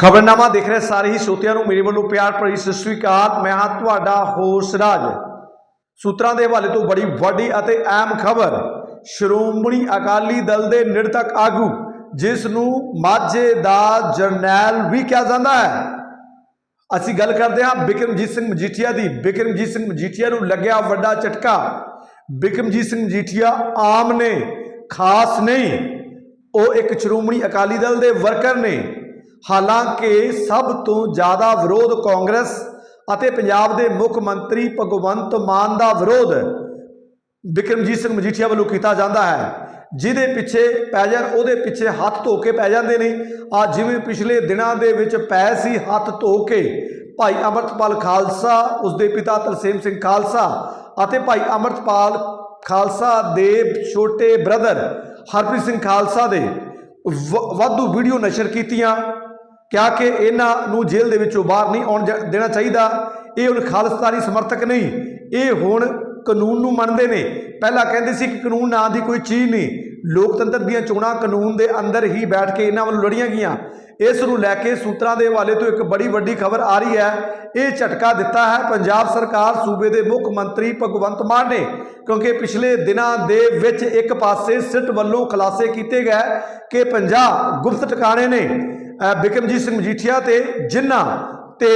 ਖਬਰਨਾਮਾ ਦੇਖ ਰਹੇ ਸਾਰੇ ਹੀ ਸਰੋਤਿਆਂ ਨੂੰ, ਮੇਰੇ ਵੱਲੋਂ ਪਿਆਰ ਭਰੀ ਸਤਿ ਸ੍ਰੀ ਅਕਾਲ। ਮੈਂ ਹਾਂ ਤੁਹਾਡਾ ਹੋਸ ਰਾਜ। ਸੂਤਰਾਂ ਦੇ ਹਵਾਲੇ ਤੋਂ ਬੜੀ ਵੱਡੀ ਅਤੇ ਅਹਿਮ ਖਬਰ, ਸ਼੍ਰੋਮਣੀ ਅਕਾਲੀ ਦਲ ਦੇ ਨਿਰਤਕ ਆਗੂ, ਜਿਸ ਨੂੰ ਮਾਝੇ ਦਾ ਜਰਨੈਲ ਵੀ ਕਿਹਾ ਜਾਂਦਾ ਹੈ। ਅਸੀਂ ਗੱਲ ਕਰਦੇ ਹਾਂ ਬਿਕਰਮਜੀਤ ਸਿੰਘ ਮਜੀਠੀਆ ਦੀ। ਬਿਕਰਮਜੀਤ ਸਿੰਘ ਮਜੀਠੀਆ ਨੂੰ ਲੱਗਿਆ ਵੱਡਾ ਝਟਕਾ। ਬਿਕਰਮਜੀਤ ਸਿੰਘ ਮਜੀਠੀਆ ਆਮ ਨੇ, ਖਾਸ ਨਹੀਂ। ਉਹ ਇੱਕ ਸ਼੍ਰੋਮਣੀ ਅਕਾਲੀ ਦਲ ਦੇ ਵਰਕਰ ਨੇ। ਹਾਲਾਂਕਿ ਸਭ ਤੋਂ ਜ਼ਿਆਦਾ ਵਿਰੋਧ ਕਾਂਗਰਸ ਅਤੇ ਪੰਜਾਬ ਦੇ ਮੁੱਖ ਮੰਤਰੀ ਭਗਵੰਤ ਮਾਨ ਦਾ ਵਿਰੋਧ ਬਿਕਰਮਜੀਤ ਸਿੰਘ ਮਜੀਠੀਆ ਵੱਲੋਂ ਕੀਤਾ ਜਾਂਦਾ ਹੈ, ਜਿਹਦੇ ਪਿੱਛੇ ਪੈ ਜਾਣ, ਉਹਦੇ ਪਿੱਛੇ ਹੱਥ ਧੋ ਕੇ ਪੈ ਜਾਂਦੇ ਨੇ। ਆ ਜਿਵੇਂ ਪਿਛਲੇ ਦਿਨਾਂ ਦੇ ਵਿੱਚ ਪੈ ਸੀ ਹੱਥ ਧੋ ਕੇ, ਭਾਈ ਅਮਰਤਪਾਲ ਖਾਲਸਾ, ਉਸਦੇ ਪਿਤਾ ਤਰਸੇਮ ਸਿੰਘ ਖਾਲਸਾ ਅਤੇ ਭਾਈ ਅਮਰਤਪਾਲ ਖਾਲਸਾ ਦੇ ਛੋਟੇ ਬ੍ਰਦਰ ਹਰਪ੍ਰੀਤ ਸਿੰਘ ਖਾਲਸਾ ਦੇ ਵਾਧੂ ਵੀਡੀਓ ਨਸ਼ਰ ਕੀਤੀਆਂ। ਕਿਹਾ ਕਿ ਇਹਨਾਂ ਨੂੰ ਜੇਲ੍ਹ ਦੇ ਵਿੱਚੋਂ ਬਾਹਰ ਨਹੀਂ ਆਉਣ ਜ- ਦੇਣਾ ਚਾਹੀਦਾ। ਇਹ ਹੁਣ ਖਾਲਿਸਤਾਨੀ ਸਮਰਥਕ ਨਹੀਂ, ਇਹ ਹੁਣ ਕਾਨੂੰਨ ਨੂੰ ਮੰਨਦੇ ਨੇ। ਪਹਿਲਾਂ ਕਹਿੰਦੇ ਸੀ ਕਿ ਕਾਨੂੰਨ ਨਾਂ ਦੀ ਕੋਈ ਚੀਜ਼ ਨਹੀਂ। ਲੋਕਤੰਤਰ ਦੀਆਂ ਚੋਣਾਂ ਕਾਨੂੰਨ ਦੇ ਅੰਦਰ ਹੀ ਬੈਠ ਕੇ ਇਹਨਾਂ ਵੱਲੋਂ ਲੜੀਆਂ ਗਈਆਂ। ਇਸ ਨੂੰ ਲੈ ਕੇ ਸੂਤਰਾਂ ਦੇ ਹਵਾਲੇ ਤੋਂ ਇੱਕ ਬੜੀ ਵੱਡੀ ਖਬਰ ਆ ਰਹੀ ਹੈ। ਇਹ ਝਟਕਾ ਦਿੱਤਾ ਹੈ ਪੰਜਾਬ ਸਰਕਾਰ, ਸੂਬੇ ਦੇ ਮੁੱਖ ਮੰਤਰੀ ਭਗਵੰਤ ਮਾਨ ਨੇ, ਕਿਉਂਕਿ ਪਿਛਲੇ ਦਿਨਾਂ ਦੇ ਵਿੱਚ ਇੱਕ ਪਾਸੇ ਸਿੱਟ ਵੱਲੋਂ ਖੁਲਾਸੇ ਕੀਤੇ ਗਏ ਕਿ 50 ਗੁਪਤ ਟਿਕਾਣੇ ਨੇ। ਅ, ਬਿਕਰਮਜੀਤ ਸਿੰਘ ਮਜੀਠੀਆ ਤੇ ਜਿਨ੍ਹਾਂ ਤੇ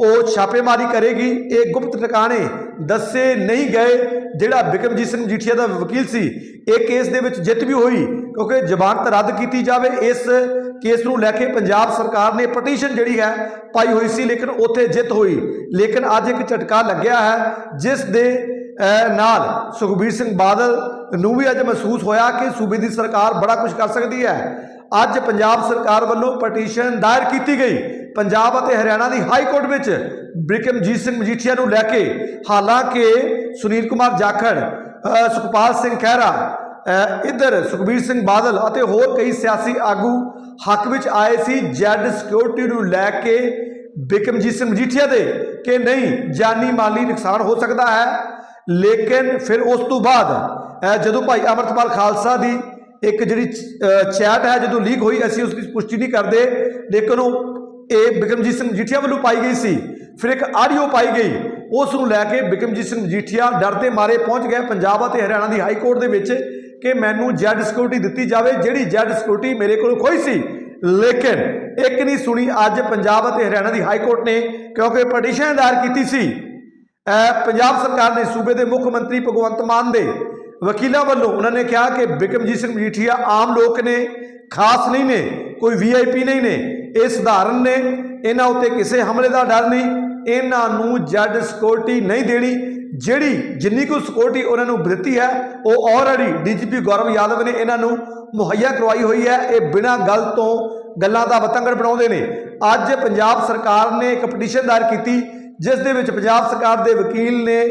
ਉਹ ਛਾਪੇਮਾਰੀ ਕਰੇਗੀ ਇਹ ਗੁਪਤ ਟਿਕਾਣੇ ਦੱਸੇ ਨਹੀਂ ਗਏ ਜਿਹੜਾ ਬਿਕਰਮਜੀਤ ਸਿੰਘ ਮਜੀਠੀਆ ਦਾ ਵਕੀਲ ਸੀ ਇਹ ਕੇਸ ਦੇ ਵਿੱਚ ਜਿੱਤ ਵੀ ਹੋਈ ਕਿਉਂਕਿ ਜ਼ਮਾਨਤ ਰੱਦ ਕੀਤੀ ਜਾਵੇ ਇਸ ਕੇਸ ਨੂੰ ਲੈ ਕੇ ਪੰਜਾਬ ਸਰਕਾਰ ਨੇ ਪਟੀਸ਼ਨ ਜਿਹੜੀ ਹੈ ਪਾਈ ਹੋਈ ਸੀ ਲੇਕਿਨ ਉੱਥੇ ਜਿੱਤ ਹੋਈ ਲੇਕਿਨ ਅੱਜ ਇੱਕ ਝਟਕਾ ਲੱਗਿਆ ਹੈ ਜਿਸ ਦੇ ਨਾਲ ਸੁਖਬੀਰ ਸਿੰਘ ਬਾਦਲ ਨੂੰ ਵੀ ਅੱਜ ਮਹਿਸੂਸ ਹੋਇਆ ਕਿ ਸੂਬੇ ਦੀ ਸਰਕਾਰ ਬੜਾ ਕੁਝ ਕਰ ਸਕਦੀ ਹੈ। ਅੱਜ ਪੰਜਾਬ ਸਰਕਾਰ ਵੱਲੋਂ ਪਟੀਸ਼ਨ ਦਾਇਰ ਕੀਤੀ ਗਈ। ਪੰਜਾਬ ਅਤੇ ਹਰਿਆਣਾ ਦੀ ਹਾਈ ਕੋਰਟ ਵਿੱਚ ਬਿਕਰਮਜੀਤ ਸਿੰਘ ਮਜੀਠੀਆ ਨੂੰ ਲੈ ਕੇ ਹਾਲਾਂਕਿ ਸੁਨੀਲ ਕੁਮਾਰ ਜਾਖੜ ਸੁਖਪਾਲ ਸਿੰਘ ਖਹਿਰਾ ਅ, ਇੱਧਰ ਸੁਖਬੀਰ ਸਿੰਘ ਬਾਦਲ ਅਤੇ ਹੋਰ ਕਈ ਸਿਆਸੀ ਆਗੂ ਹੱਕ ਵਿੱਚ ਆਏ ਸੀ। ਜੈਡ ਸਿਕਿਉਰਿਟੀ ਨੂੰ ਲੈ ਕੇ ਬਿਕਰਮਜੀਤ ਸਿੰਘ ਮਜੀਠੀਆ ਦੇ ਕਿ ਨਹੀਂ, ਜਾਨੀ ਮਾਲੀ ਨੁਕਸਾਨ ਹੋ ਸਕਦਾ ਹੈ। ਲੇਕਿਨ ਫਿਰ ਉਸ ਤੋਂ ਬਾਅਦ ਜਦੋਂ ਭਾਈ ਅਮਰਤਪਾਲ ਖਾਲਸਾ ਦੀ ਇੱਕ ਜਿਹੜੀ ਚੈਟ ਹੈ, ਜਦੋਂ ਲੀਕ ਹੋਈ, ਅਸੀਂ ਉਸ ਦੀ ਪੁਸ਼ਟੀ ਨਹੀਂ ਕਰਦੇ। ਲੇਕਿਨ ਉਹ, ਇਹ ਬਿਕਰਮਜੀਤ ਸਿੰਘ ਮਜੀਠੀਆ ਵੱਲੋਂ ਪਾਈ ਗਈ ਸੀ। ਫਿਰ ਇੱਕ ਆਡੀਓ ਪਾਈ ਗਈ। ਉਸ ਨੂੰ ਲੈ ਕੇ ਬਿਕਰਮਜੀਤ ਸਿੰਘ ਮਜੀਠੀਆ ਡਰ ਡਰਦੇ ਮਾਰੇ ਪਹੁੰਚ ਗਏ ਪੰਜਾਬ ਅਤੇ ਹਰਿਆਣਾ ਦੀ ਹਾਈ ਕੋਰਟ ਦੇ ਵਿੱਚ ਕਿ ਮੈਨੂੰ ਜੈਡ ਸਿਕਿਉਰਿਟੀ ਦਿੱਤੀ ਜਾਵੇ। ਜਿਹੜੀ ਜੈਡ ਸਿਕਿਉਰਿਟੀ ਮੇਰੇ ਕੋਲ ਖੋਈ ਸੀ ਲੇਕਿਨ ਇੱਕ ਨਹੀਂ ਸੁਣੀ, ਅੱਜ ਪੰਜਾਬ ਅਤੇ ਹਰਿਆਣਾ ਦੀ ਹਾਈ ਕੋਰਟ ਨੇ, ਕਿਉਂਕਿ ਪਟੀਸ਼ਨ ਦਾਇਰ ਕੀਤੀ ਸੀ। ਪੰਜਾਬ ਸਰਕਾਰ ਨੇ ਸੂਬੇ ਦੇ ਮੁੱਖ ਮੰਤਰੀ ਭਗਵੰਤ ਮਾਨ ਦੇ ਵਕੀਲਾਂ ਵੱਲੋਂ ਉਹਨਾਂ ਨੇ ਕਿਹਾ ਕਿ ਬਿਕਰਮਜੀਤ ਸਿੰਘ ਮਜੀਠੀਆ ਆਮ ਲੋਕ ਨੇ, ਖਾਸ ਨਹੀਂ ਨੇ, ਕੋਈ ਵੀਆਈਪੀ ਨਹੀਂ ਨੇ। ਇਹ ਸਧਾਰਨ ਨੇ, ਇਹਨਾਂ ਉੱਤੇ ਕਿਸੇ ਹਮਲੇ ਦਾ ਡਰ ਨਹੀਂ, ਇਹਨਾਂ ਨੂੰ ਜੱਜ ਸਿਕਿਉਰਿਟੀ ਨਹੀਂ ਦੇਣੀ। ਜਿਹੜੀ ਜਿੰਨੀ ਕੁ ਸਿਕਿਉਰਿਟੀ ਉਹਨਾਂ ਨੂੰ ਦਿੱਤੀ ਹੈ, ਉਹ ਆਲਰੇਡੀ ਡੀਜੀਪੀ ਗੌਰਵ ਯਾਦਵ ਨੇ ਇਹਨਾਂ ਨੂੰ ਮੁਹੱਈਆ ਕਰਵਾਈ ਹੋਈ ਹੈ। ਇਹ ਬਿਨਾਂ ਗੱਲ ਤੋਂ ਗੱਲਾਂ ਦਾ ਵਤੰਗੜ ਬਣਾਉਂਦੇ ਨੇ। ਅੱਜ ਪੰਜਾਬ ਸਰਕਾਰ ਨੇ ਇੱਕ ਪਟੀਸ਼ਨ ਦਾਇਰ ਕੀਤੀ, ਜਿਸ ਦੇ ਵਿੱਚ ਪੰਜਾਬ ਸਰਕਾਰ ਦੇ ਵਕੀਲ ਨੇ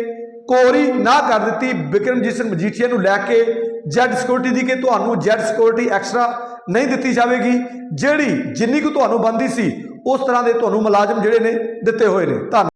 ਕੋਰੀ ਨਾ ਕਰ ਦਿੱਤੀ ਬਿਕਰਮਜੀਤ ਸਿੰਘ ਮਜੀਠੀਆ ਨੂੰ ਲੈ ਕੇ। ਜੈਡ ਸਿਕਿਉਰਿਟੀ ਦੀ ਕਿ ਤੁਹਾਨੂੰ ਜੈਡ ਸਿਕਿਉਰਿਟੀ ਐਕਸਟਰਾ ਨਹੀਂ ਦਿੱਤੀ ਜਾਵੇਗੀ, ਜਿਹੜੀ ਜਿੰਨੀ ਕੁ ਤੁਹਾਨੂੰ ਬੰਦੀ ਸੀ, ਉਸ ਤਰ੍ਹਾਂ ਦੇ ਤੁਹਾਨੂੰ ਮੁਲਾਜ਼ਮ ਜਿਹੜੇ ਨੇ ਦਿੱਤੇ ਹੋਏ ਨੇ। ਧੰਨ